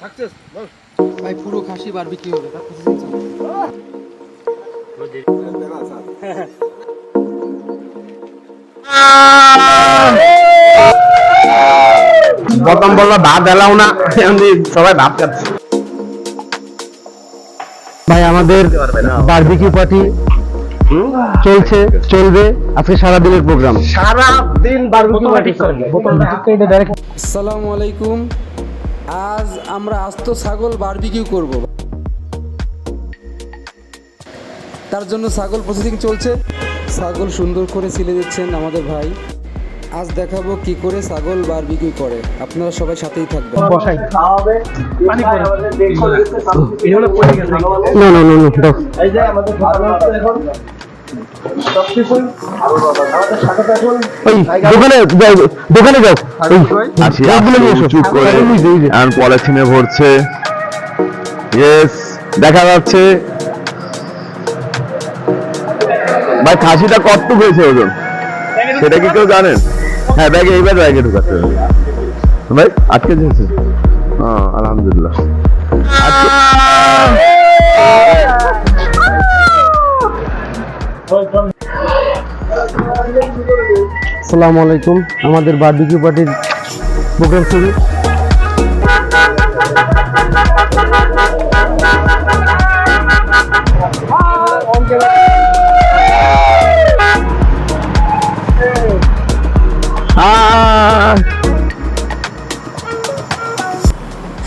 Success ভাই পুরো খাসি barbecue হবে তার প্রসেসিং চলছে প্রথম বলল ভাত এলাও না। এমনি সবাই ভাত খাচ্ছে। ভাই আমাদের বারবিকিউ পার্টি চলছে চলবে। আজকে সারা দিনের প্রোগ্রাম সারা দিন। বারবিকিউ পার্টি আসসালামু আলাইকুম। আজ আমরা আস্ত ছাগল বারবিকিউ করব। তার জন্য ছাগল প্রসেসিং চলছে। ছাগল সুন্দর করে ছিলে দিচ্ছেন আমাদের ভাই। আজ দেখাবো কি করে ছাগল বারবিকিউ করে। আপনারা সবাই সাথেই থাকবেন। বসাই। না না না না দাও। ওই দোকানে যাও দোকানে যাও পলিথিনে ভরছে। ইয়েস দেখা যাচ্ছে। ভাই খাসিটা কতটুক হয়েছে ওজন? সেটা কি কেউ জানেন? হ্যাঁ ব্যাগে এইবার ব্যাগে ঢুকাতে হবে। ভাই আজকে দিয়েছে। হ্যাঁ আলহামদুলিল্লাহ। আসসালামু আলাইকুম। আমাদের বারবিকিউ পার্টির প্রোগ্রাম শুরু।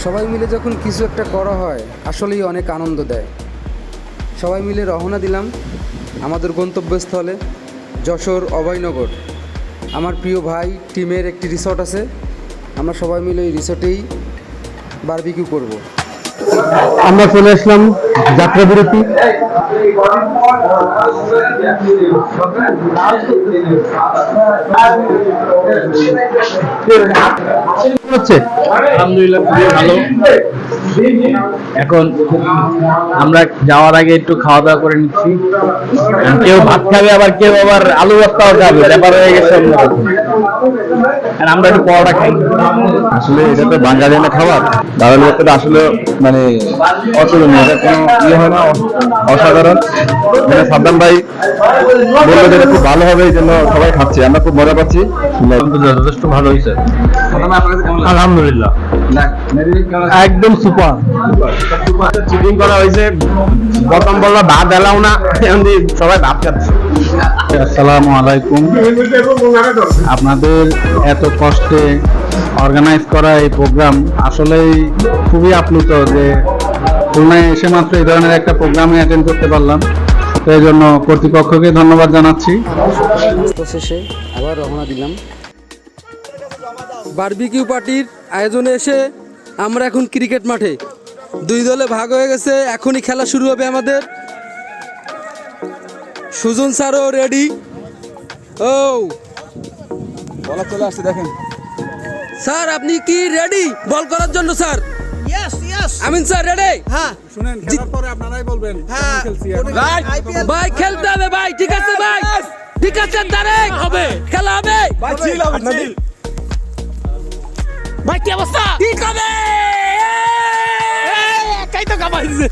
সবাই মিলে যখন কিছু একটা করা হয়, আসলেই অনেক আনন্দ দেয়। সবাই মিলে রওনা দিলাম। আমাদের গন্তব্যস্থলে যশোর অভয়নগর। আমার প্রিয় ভাই টিমের একটি রিসর্ট আছে। আমরা সবাই মিলে ওই রিসর্টেই বারবিকিউ করব। আমরা চলে আসলাম যাত্রা বিরতি আলহামদুলিল্লাহ এখন আমরা যাওয়ার আগে একটু খাওয়া দাওয়া করে নিচ্ছি। কেউ ভাত খাবে, আবার কেউ আবার আলু ভর্তাও খাবে ব্যাপার হয়ে গেছে আমরা একটু পরোটা খাই। আসলে এটা তো বাঙালিয়ানা খাবার। দালাল ভর্তাটা আসলে মানে অতুলনীয়। এটা কোনো ইয়ে হয় না অসাধারণ। মানে সাদ্দাম ভাই বলল যে এটা খুব ভালো হবে এই জন্য সবাই খাচ্ছে। আমরা খুব মজা পাচ্ছি। যথেষ্ট ভালো হয়েছে। আলহামদুলিল্লাহ। একদম সুপার। চিটিং করা হয়েছে। প্রথম বলল ভাত এলাও না। এমনি সবাই ভাত খাচ্ছে। আসসালামু আলাইকুম আপনাদের এত কষ্টে অর্গানাইজ করা এই প্রোগ্রাম আসলেই খুবই আপ্লুত যে খুলনায় এসে মাত্র এই ধরনের একটা প্রোগ্রামে অ্যাটেন্ড করতে পারলাম। তো এই জন্য কর্তৃপক্ষকে ধন্যবাদ জানাচ্ছি। শেষে আবার রওনা দিলাম। বারবিকিউ পার্টির আয়োজনে এসে আমরা এখন ক্রিকেট মাঠে। দুই দলে ভাগ হয়ে গেছে, এখনই খেলা শুরু হবে আমাদের। সুজন স্যারও রেডি ও। বলা চলে আসছে দেখেন। স্যার আপনি কি রেডি বল করার জন্য sir. Yes yes Amin sir ready হ্যাঁ। শুনেন খেলার পরে আপনারাই বলবেন হ্যাঁ। ভাই খেলতে হবে ভাই ঠিক আছে ভাই? ঠিক আছে তারেক। হবে। খেলা হবে। ভাই chill হবে, chill। ভাই কি অবস্থা? ঠিক হবে। একাই তো কামাইছেন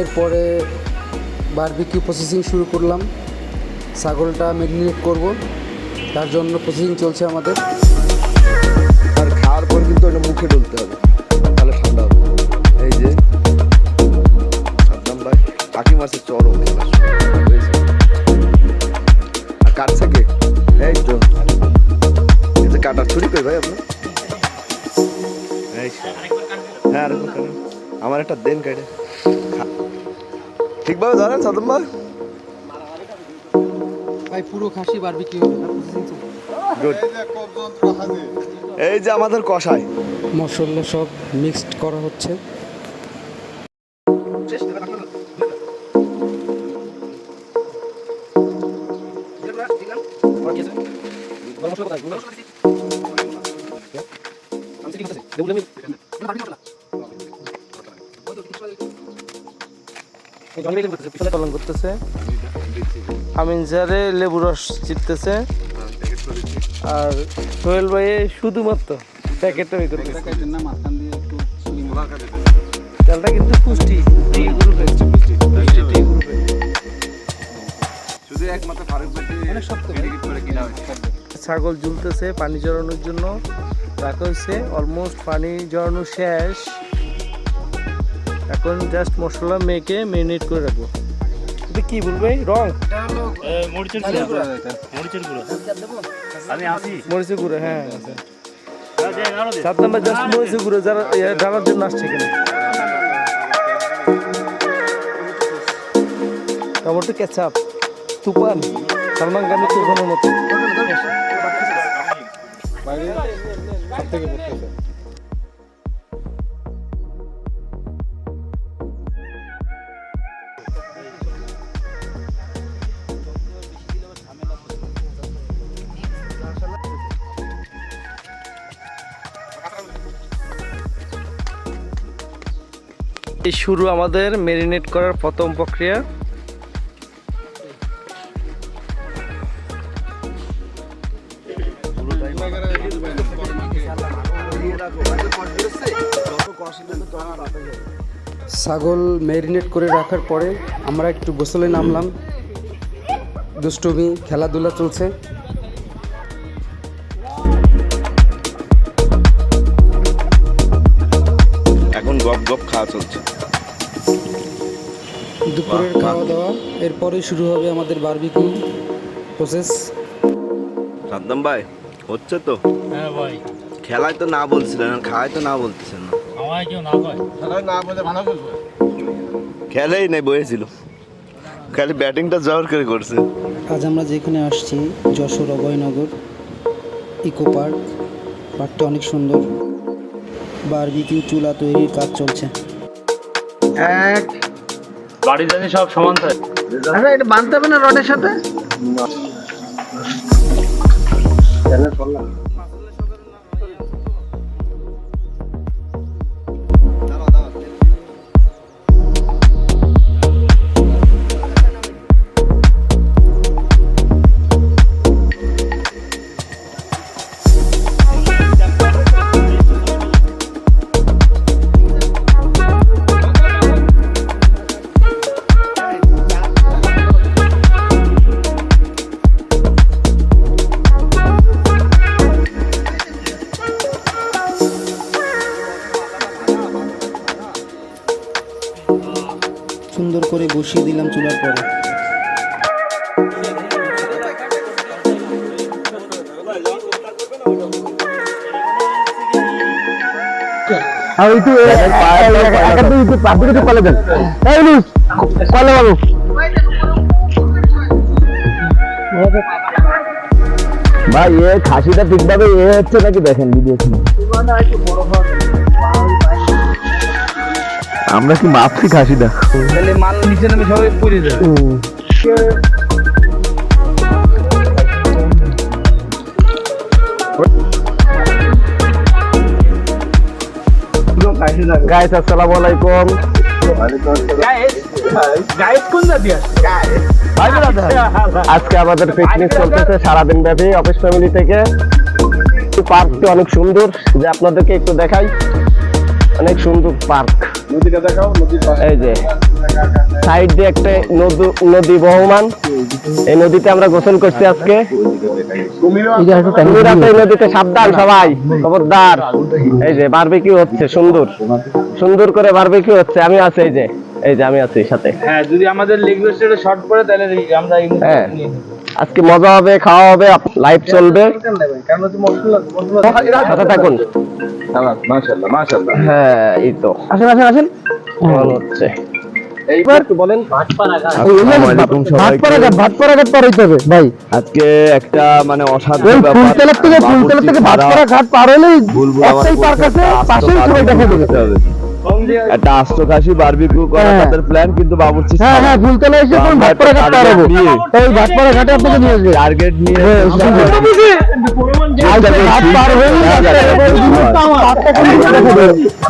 এরপরে বারবিকিউ প্রসেসিং শুরু করলাম। ছাগলটা ম্যারিনেট করব। তার জন্য প্রসেসিং চলছে আমাদের। আর খাওয়ার পর কিন্তু ওটা মুখে ডলতে হবে। তাহলে ঠান্ডা হবে। এই যে সাদ্দাম ভাই কাকি মাছের চরম আর কাটছে কে? এই তো। কাটার ছুরি কই ভাই আপনার? হ্যাঁ আমার একটা দেন কাটে। ঠিকভাবে ধরেন সাদ্দাম ভাই? ভাই পুরো খাসি বারবিকিউ গুড এই যে আমাদের কষায় মশলা সব মিক্সড করা হচ্ছে। করতেছে আমিন স্যারে লেবু রস চিপতেছে। আর সোহেল ভাইয়ে শুধুমাত্র প্যাকেটটা ওই করতেছে চালটা কিন্তু পুষ্টি ছাগল ঝুলতেছে পানি জড়ানোর জন্য। রাখা হয়েছে অলমোস্ট পানি জড়ানো শেষ। এখন জাস্ট মশলা মেখে মেরিনেট করে রাখব। এটা কি বলবে রং? মরিচের গুঁড়ো। হ্যাঁ সাত নাম্বার জাস্ট মরিচের গুঁড়ো যারা ঢালার জন্য আসছে এখানে। টমেটো কেচাপ তুফান সালমান খানের তুফানের মতো। এই শুরু আমাদের মেরিনেট করার প্রথম প্রক্রিয়া। ছাগল ম্যারিনেট করে রাখার পরে আমরা একটু গোসলে নামলাম। দুষ্টুমি খেলাধুলা চলছে। এখন গপ গপ খাওয়া চলছে। দুপুরের খাওয়া দাওয়া এরপরেই শুরু হবে আমাদের বারবিকিউ প্রসেস সাদ্দাম ভাই হচ্ছে তো? হ্যাঁ ভাই। খেলায় তো না বলছিলেন আর খাওয়ায় তো না বলতেছেন না। আমায় কেউ না কয় না বলে ভালো বলব খেলেই নেই বয়েছিল খালি ব্যাটিংটা জোর করে করছে। আজ আমরা যেখানে আসছি যশোর অভয়নগর ইকো পার্ক পার্কটা অনেক সুন্দর। বারবিকিউ চুলা তৈরির কাজ চলছে। বাড়ি জানি সব সমান থাকে। সুন্দর আর একটু একা দুই একটু পাবলিক একটু কলে দেন। এই ইউনুস, কলে বাবু। ভাই এ খাসিটা ঠিকভাবে এ হচ্ছে নাকি দেখেন ভিডিও আমরা কি মাপছি খাসিটা? তাহলে মাল নিচে নামে সবাই পড়ে যায় গাইস আসসালামু আলাইকুম। আজকে আমাদের পিকনিক চলতেছে সারাদিন ব্যাপী অফিস ফ্যামিলি থেকে। পার্কটি অনেক সুন্দর যে আপনাদেরকে একটু দেখাই। অনেক সুন্দর পার্ক। নদীটা দেখাও নদীর এই যে সাইড দিয়ে একটা নদী নদী বহমান। এই নদীতে আমরা গোসল করছি আজকে। এই নদীতে সাবধান সবাই খবরদার। এই যে বারবিকিউ হচ্ছে সুন্দর। সুন্দর করে বারবিকিউ হচ্ছে আমি আছি এই যে। এই যে আমি আছি সাথে। হ্যাঁ যদি আমাদের লেগ রোস্টের শর্ট পড়ে তাহলে আমরা হ্যাঁ। আজকে মজা হবে খাওয়া হবে লাইভ চলবে। কারণ হচ্ছে মশলা মশলা সাথে থাকুন। মাশাআল্লাহ মাশাআল্লাহ। হ্যাঁ এই তো। আসেন আসেন আসেন। কেমন হচ্ছে? এইবার একটু পার আজকে মানে অসাধারণ থেকে পার হলেই পার্ক আছে পাশেই সবাই দেখা হবে। একটা আস্ত খাসি বারবিকিউ করা হ্যাঁ। তাদের প্ল্যান কিন্তু বাবুর্চি হ্যাঁ হ্যাঁ ফুলতলা এসে কোন ভাটপাড়া ঘাট এই ভাটপাড়া ঘাটে আপনাকে নিয়ে আসবে। টার্গেট নিয়ে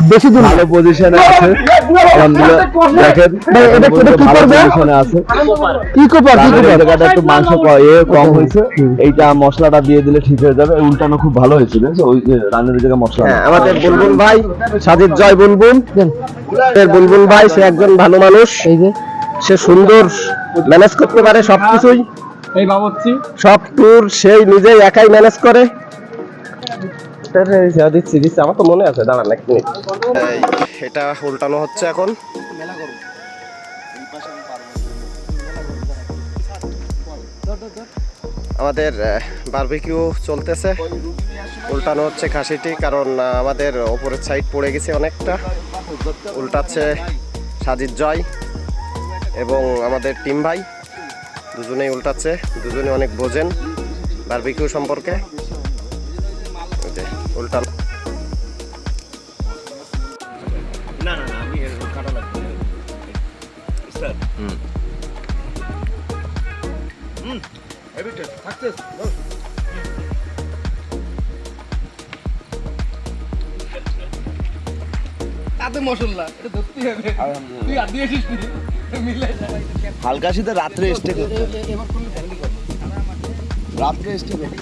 বেশি দূর ভালো পজিশনে আছে দেখেন আছে কি একটু মাংস কম হয়েছে এইটা মশলাটা দিয়ে দিলে ঠিক হয়ে যাবে উল্টানো খুব ভালো হয়েছে বুঝছ? ওই জায়গায় মশলা আমাদের বুলবুল ভাই সাজিদ জয় বুলবুল বুলবুল ভাই সে একজন ভালো মানুষ এই যে সে সুন্দর ম্যানেজ করতে পারে সবকিছুই এই বাবচ্ছি সব ট্যুর সেই নিজেই একাই ম্যানেজ করে। দিচ্ছি দিচ্ছি আমার তো মনে আছে দাঁড়ান এক মিনিট এটা উল্টানো হচ্ছে এখন। আমাদের বারবিকিউ চলতেছে। উল্টানো হচ্ছে খাসিটি কারণ আমাদের ওপরের সাইড পড়ে গেছে অনেকটা। উল্টাচ্ছে সাজিদ জয় এবং আমাদের টিম ভাই। দুজনেই উল্টাচ্ছে দুজনে অনেক বোঝেন বারবিকিউ সম্পর্কে। উল্টানো হালকা শীতে রাত্রে স্টে করতে রাত্রে স্টে করতে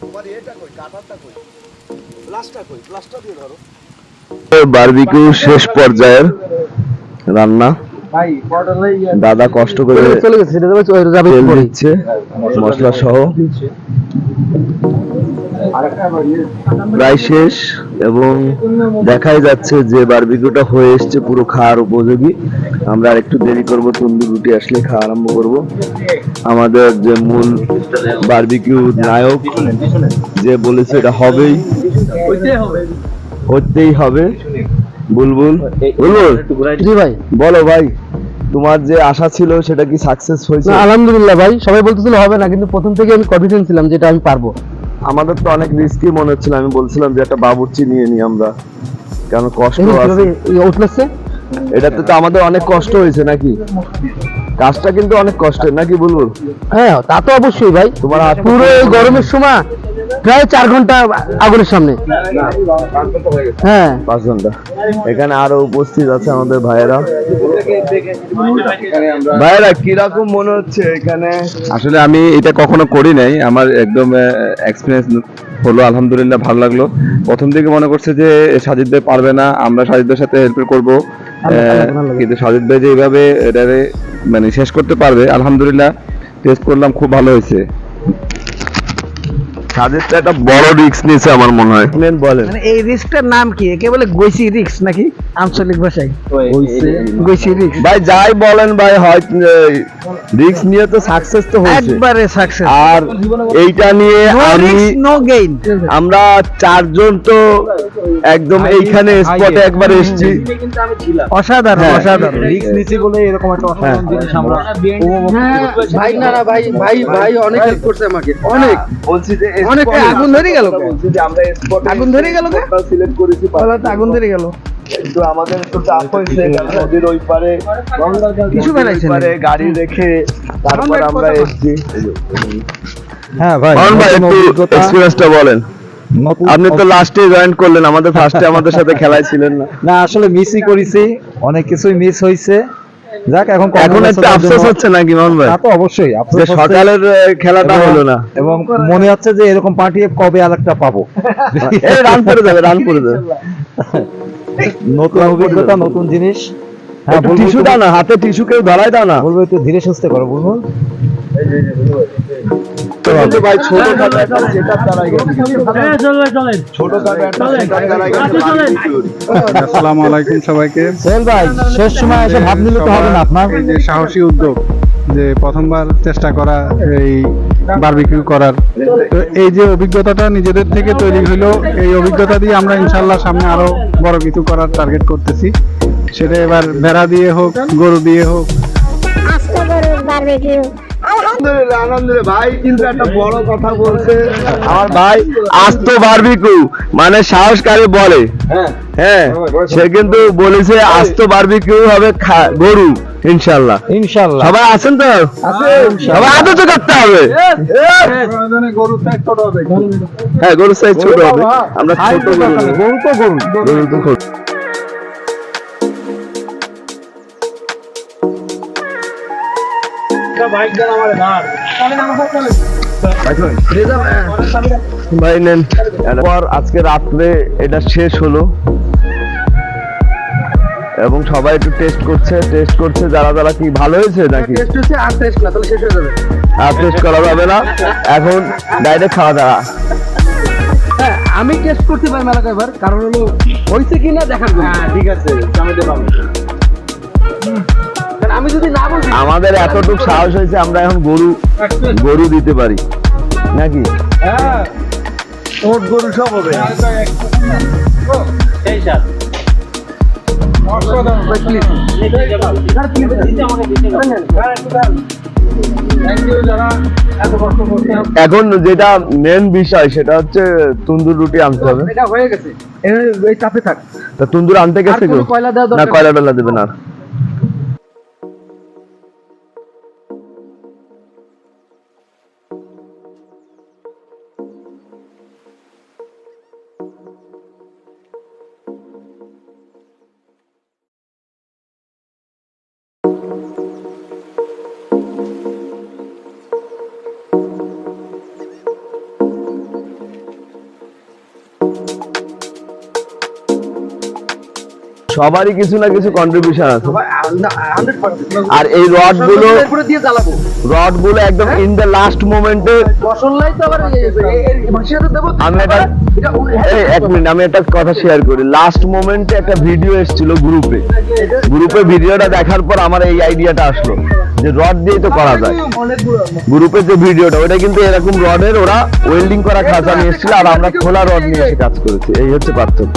তোমার এটা কই? কাটারটা কই? প্লাসটা কই? প্লাসটা দিয়ে ধরো। বারবিকিউ শেষ পর্যায়ের রান্না। দাদা কষ্ট করে চলে গেছে সেটা যাবে যাবে তেল পরে। দিচ্ছে মশলা সহ। প্রায় শেষ এবং দেখাই যাচ্ছে যে বারবিকিউটা হয়ে এসছে পুরো খাওয়ার উপযোগী। আমরা আর একটু দেরি করব তন্দুর রুটি আসলে খাওয়া আরম্ভ করব। আমাদের যে মূল বারবিকিউ নায়ক যে বলেছে এটা হবেই। হতেই হবে। বুলবুল বুলবুল। জি ভাই। বলো ভাই তোমার যে আশা ছিল সেটা কি সাকসেস হয়েছে? আলহামদুলিল্লাহ ভাই সবাই বলতেছিল হবে না কিন্তু প্রথম থেকে আমি কনফিডেন্ট ছিলাম যেটা আমি পারব। আমাদের তো অনেক রিস্কি মনে হচ্ছিল আমি বলছিলাম যে একটা বাবুর্চি নিয়ে নি আমরা। কারণ কষ্ট আছে? এটাতে তো আমাদের অনেক কষ্ট হয়েছে নাকি? কাজটা কিন্তু অনেক কষ্টের নাকি বলব হ্যাঁ তা তো অবশ্যই ভাই। তোমার পুরো গরমের সময় প্রায় চার ঘণ্টা আগুনের সামনে। হ্যাঁ। পাঁচ ঘণ্টা। এখানে আরও উপস্থিত আছে আমাদের ভাইয়েরা। ভাইয়েরা কীরকম মনে হচ্ছে এখানে? আসলে আমি এটা কখনো করি নাই। আমার একদম এক্সপিরিয়েন্স হলো আলহামদুলিল্লাহ ভালো লাগল। প্রথম দিকে মনে করছে যে সাজিদ ভাই পারবে না আমরা সাজিদ ভাইয়ের সাথে হেল্প করব। কিন্তু সাজিদ ভাই যে এইভাবে এটারে মানে শেষ করতে পারবে আলহামদুলিল্লাহ টেস্ট করলাম খুব ভালো হয়েছে। সাজিদটা একটা বড় রিস্ক নিয়েছে আমার মনে হয়। বলেন। মানে এই রিস্কটার নাম কি? কে বলে গৈসি রিস্ক নাকি? আঞ্চলিক ভাষায়। ভাই যাই বলেন ভাই হয় রিস্ক নিয়ে তো সাকসেস তো হয়েছে। একবারে সাকসেস আর এইটা নিয়ে আমি নো গেইন আমরা চারজন তো একদম এইখানে স্পটে একবার এসেছি। অসাধারণ হ্যাঁ। অসাধারণ। রিস্ক নিছি বলে এরকম একটা অসাধারণ জিনিস আমরা ভাই না না। ভাই ভাই ভাই অনেক হেল্প করছে আমাকে অনেক। বলছি যে অনেক আগুন ধরে গেল বলছি যে আমরা স্পটে আগুন ধরে গেল সিলেক্ট করেছি আগুন ধরে গেল। কিন্তু আমাদের একটু চাপ হয়েছে নদীর ওই পারে কিছু পারে গাড়ি রেখে তারপর আমরা এসেছি। হ্যাঁ ভাই ভাই একটু এক্সপিরিয়েন্সটা বলেন। আপনি তো লাস্টে জয়েন করলেন আমাদের ফার্স্টে আমাদের সাথে খেলায় ছিলেন না। না আসলে মিসই করেছি অনেক কিছুই মিস হয়েছে যাক এখন এখন একটু আফসোস হচ্ছে নাকি মোহন ভাই? তো অবশ্যই আফসোস সকালের খেলাটা হলো না। এবং মনে হচ্ছে যে এরকম পার্টি কবে আর একটা পাবো। এই রান করে যাবে রান করে যাবে নতুন অভিজ্ঞতা নতুন জিনিস। হ্যাঁ টিস্যু দাও না হাতে টিস্যু কেউ ধরাই দাও না। বলব একটু ধীরে সুস্থে করো বলব। কিন্তু ভাই ছোট খাটো একটা সেটআপ গেছে। চলবে চলেন। ছোট খাটো একটা সেটআপ দাঁড়াই গেছে। আসসালামু আলাইকুম সবাইকে। সোহেল ভাই শেষ সময় এসে ভাব নিলে তো হবে না আপনার। যে সাহসী উদ্যোগ যে প্রথমবার চেষ্টা করা এই বারবিকিউ করার। তো এই যে অভিজ্ঞতাটা নিজেদের থেকে তৈরি হলো এই অভিজ্ঞতা দিয়ে আমরা ইনশাল্লাহ সামনে আরও বড় কিছু করার টার্গেট করতেছি। সেটা এবার ভেড়া দিয়ে হোক গরু দিয়ে হোক। বারবিকিউ আলহামদুলিল্লাহ আলহামদুলিল্লাহ। ভাই কিন্তু একটা বড় কথা বলছে। আমার ভাই আজ তো বারবিকিউ মানে সাহসকারী বলে। হ্যাঁ। সে কিন্তু বলেছে আজ তো বারবিকিউ হবে গরু ইনশাল্লাহ ইনশাল্লাহ সবাই আছেন তো? সবাই আদর তো করতে হবে। হ্যাঁ গরু সাইজ ছোট হবে। আমরা ছোট গরু গরু তো গরু। গরু তো ভাই নেন। এরপর আজকে রাত্রে এটা শেষ হলো। এবং সবাই একটু টেস্ট করছে টেস্ট করছে যারা যারা কি ভালো হয়েছে নাকি? টেস্ট হচ্ছে আর টেস্ট না তাহলে শেষ হয়ে যাবে। আর টেস্ট করা যাবে না। এখন ডাইরেক্ট খাওয়া দাওয়া। হ্যাঁ আমি টেস্ট করতে পারি মেলা এবার কারণ হলো হয়েছে কি না দেখার জন্য। হ্যাঁ ঠিক আছে পাবো কারণ আমি যদি না বলছি আমাদের এতটুকু সাহস হয়েছে আমরা এখন গরু গরু দিতে পারি। নাকি? হ্যাঁ। ওট গরু সব হবে। সেই সাথ এখন যেটা মেন বিষয় সেটা হচ্ছে তন্দুর রুটি আনতে হবে। এটা হয়ে গেছে। এই চাপে থাক। তা তন্দুর আনতে গেছে কয়লা দেওয়া না কয়লা টয়লা দেবে না সবারই কিছু না কিছু কন্ট্রিবিউশন আছে। আর এই রডগুলো রডগুলো একদম ইন দ্য লাস্ট মোমেন্টে আমি এটা এটা এক মিনিট আমি একটা কথা শেয়ার করি। লাস্ট মোমেন্টে একটা ভিডিও এসেছিল গ্রুপে গ্রুপে ভিডিওটা দেখার পর আমার এই আইডিয়াটা আসলো যে রড দিয়ে তো করা যায়। গ্রুপের যে ভিডিওটা ওটা কিন্তু এরকম রডের ওরা ওয়েল্ডিং করা খাঁচা নিয়ে এসেছিল আর আমরা খোলা রড নিয়ে এসে কাজ করেছি। এই হচ্ছে পার্থক্য।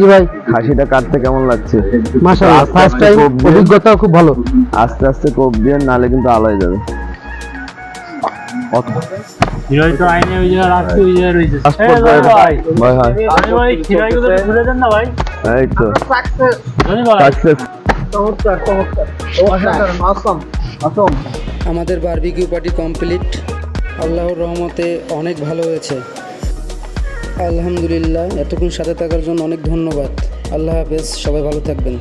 জি ভাই। খাসিটা কাটতে কেমন লাগছে? মাশাআল্লাহ ফার্স্ট টাইম অভিজ্ঞতা খুব ভালো। আস্তে আস্তে কোপ দিয়ে নালে কিন্তু আলাই যাবে। হিরোই তো আইনে ওই জায়গায় রাখছে ওই জায়গায় রয়েছে। ভাই। ভাই। ভাই। আমি ভাই খিরাইগুলো ঘুরে দেন না ভাই। এই তো। জানি ভাই সাকসেস আমাদের বারবিকিউ পার্টি কমপ্লিট আল্লাহর রহমতে অনেক ভালো হয়েছে। আলহামদুলিল্লাহ এতক্ষণ সাথে থাকার জন্য অনেক ধন্যবাদ। আল্লাহ হাফেজ সবাই ভালো থাকবেন।